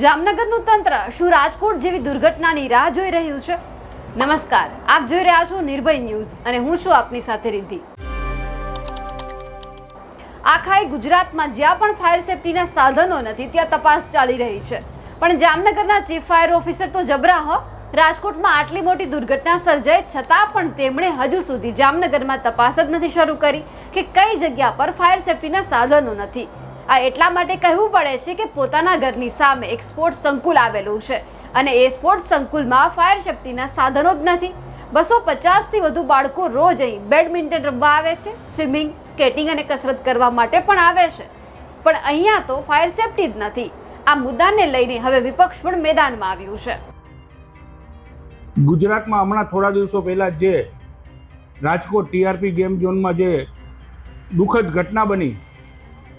જામનગરનું તંત્ર શું રાજકોટ જેવી દુર્ઘટનાની રાહ જોઈ રહ્યું છે? નમસ્કાર, આપ જોઈ રહ્યા છો નિર્ભય ન્યૂઝ અને હું છું આપની સાથે રિદ્ધિ. આખાય ગુજરાતમાં જ્યાં પણ ફાયર સેફટીના સાધનો નથી, ત્યાં તપાસ ચાલી રહી છે. પણ જામનગરના ચીફ ફાયર ઓફિસર તો જબરા હો, રાજકોટમાં આટલી મોટી દુર્ઘટના સર્જાઈ છતાં પણ તેમણે હજુ સુધી જામનગરમાં તપાસ જ નથી શરૂ કરી કે કઈ જગ્યા પર ફાયર સેફટીના સાધનો નથી. આ એટલા માટે કહેવું પડે છે કે પોતાના ઘરની સામે એક સ્પોર્ટ્સ સંકુલ આવેલું છે. અને એ સ્પોર્ટ્સ સંકુલમાં ફાયર સેફટીના સાધનો જ નથી. બસો પચાસથી વધુ બાળકો રોજ અહીં બેડમિન્ટન રમવા આવે છે, સ્વિમિંગ, સ્કેટિંગ અને કસરત કરવા માટે પણ આવે છે. પણ અહીંયા તો ફાયર સેફટી જ નથી. આ મુદ્દાને લઈને હવે વિપક્ષ પણ મેદાનમાં આવ્યું છે. ગુજરાતમાં હમણાં થોડા દિવસો પહેલાં જે રાજકોટ ટીઆરપી ગેમ ઝોનમાં જે દુઃખદ ઘટના બની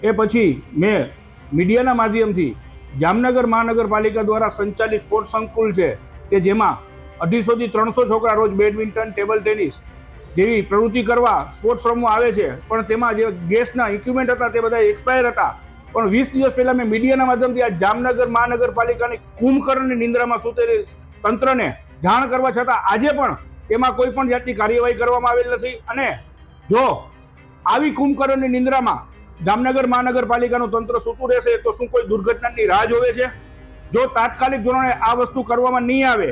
એ પછી મેં મીડિયાના માધ્યમથી જામનગર મહાનગરપાલિકા દ્વારા સંચાલિત સ્પોર્ટ્સ સંકુલ છે, કે જેમાં અઢીસોથી ત્રણસો છોકરા રોજ બેડમિન્ટન, ટેબલ ટેનિસ જેવી પ્રવૃત્તિ કરવા સ્પોર્ટ્સ રમવા આવે છે. પણ તેમાં જે ગેસના ઇક્વિપમેન્ટ હતા તે બધા એક્સપાયર હતા. પણ વીસ દિવસ પહેલાં મેં મીડિયાના માધ્યમથી આ જામનગર મહાનગરપાલિકાની કુંભકર્ણની નિંદ્રામાં સૂતેલી તંત્રને જાણ કરવા છતાં આજે પણ તેમાં કોઈ પણ જાતની કાર્યવાહી કરવામાં આવેલ નથી. અને જો આવી કુંભકર્ણની નિંદ્રામાં જામનગર મહાનગરપાલિકાનું તંત્ર સૂતું રહેશે, તો શું કોઈ દુર્ઘટનાની રાહ જોવે છે? જો તાત્કાલિક ધોરણે આ વસ્તુ કરવામાં નહીં આવે,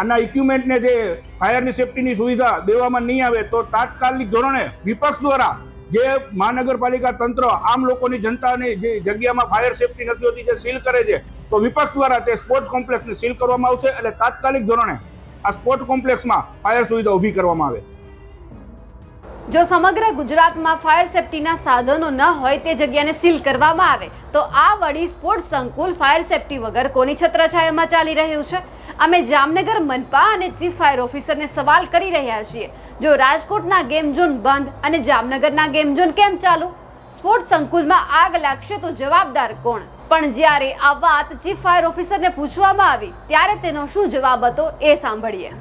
આના ઇક્વિપમેન્ટને જે ફાયરની સેફટીની સુવિધા દેવામાં નહીં આવે, તો તાત્કાલિક ધોરણે વિપક્ષ દ્વારા જે મહાનગરપાલિકા તંત્ર આમ લોકોની જનતાની જે જગ્યામાં ફાયર સેફટી નથી હોતી જે સીલ કરે છે, તો વિપક્ષ દ્વારા તે સ્પોર્ટ્સ કોમ્પ્લેક્સને સીલ કરવામાં આવશે, એટલે તાત્કાલિક ધોરણે આ સ્પોર્ટ્સ કોમ્પ્લેક્સમાં ફાયર સુવિધા ઊભી કરવામાં આવે. જો સમગ્ર ગુજરાતમાં ફાયર સેફટીના સાધનો ન હોય તે જગ્યાને સીલ કરવામાં આવે, તો આ વળી સ્પોર્ટ્સ સંકુલ ફાયર સેફટી વગર કોની છત્રછાયામાં ચાલી રહ્યું છે? અમે જામનગર મનપા અને ચીફ ફાયર ઓફિસરને સવાલ કરી રહ્યા છીએ. જો રાજકોટના ગેમ ઝોન બંધ અને જામનગરના ગેમ ઝોન કેમ ચાલુ? સ્પોર્ટ્સ સંકુલમાં આગ લાગશે તો જવાબદાર કોણ? પણ જ્યારે આ વાત ચીફ ફાયર ઓફિસરને પૂછવામાં આવી, ત્યારે તેનો શું જવાબ હતો એ સાંભળીએ.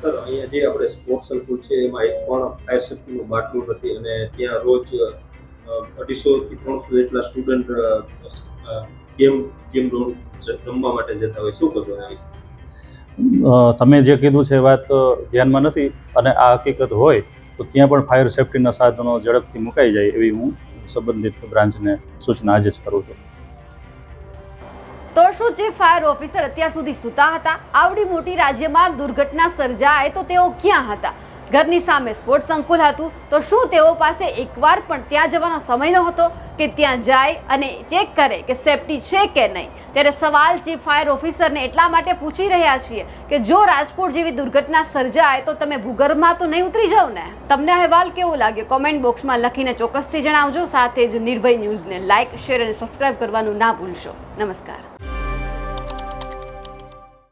સર, અહીંયા જે આપણે સ્પોર્ટ્સ સંકુલ છે, એમાં એક પણ ફાયર સેફ્ટીનું બાટલું નથી અને ત્યાં રોજ અઢીસો થી ત્રણસો જેટલા સ્ટુડન્ટ ગેમ ગેમ ઝોન રમવા માટે જતા હોય. શું કરવું એના તમે જે કીધું છે એ વાત ધ્યાનમાં નથી અને આ હકીકત હોય તો ત્યાં પણ ફાયર સેફ્ટીના સાધનો ઝડપથી મુકાઈ જાય એવી હું સંબંધિત બ્રાન્ચને સૂચના આજે જ કરું છું. તો શું જે ફાયર ઓફિસર અત્યાર સુધી સૂતા હતા? આવડી મોટી રાજ્યમાં દુર્ઘટના સર્જાય તો તેઓ ક્યાં હતા? ઘરની સામે સ્પોર્ટ્સ સંકુલ હતું તો શું તેઓ પાસે એકવાર પણ ત્યાં જવાનો સમય ન હતો કે ત્યાં જાય અને ચેક કરે કે સેફટી છે કે નહીં? ત્યારે સવાલ ચીફ ફાયર ઓફિસરને એટલા માટે પૂછી રહ્યા છીએ કે જો રાજકોટ જેવી દુર્ઘટના સર્જાય તો તમે ભૂગર્ભમાં તો નહીં ઉતરી જાવ ને? તમને અહેવાલ કેવો લાગ્યો? કોમેન્ટ બોક્સમાં લખીને ચોક્કસથી જણાવજો. સાથે જ નિર્ભય ન્યૂઝને લાઇક શેર અને સબસ્ક્રાઇબ કરવાનું ના ભૂલશો. નમસ્કાર.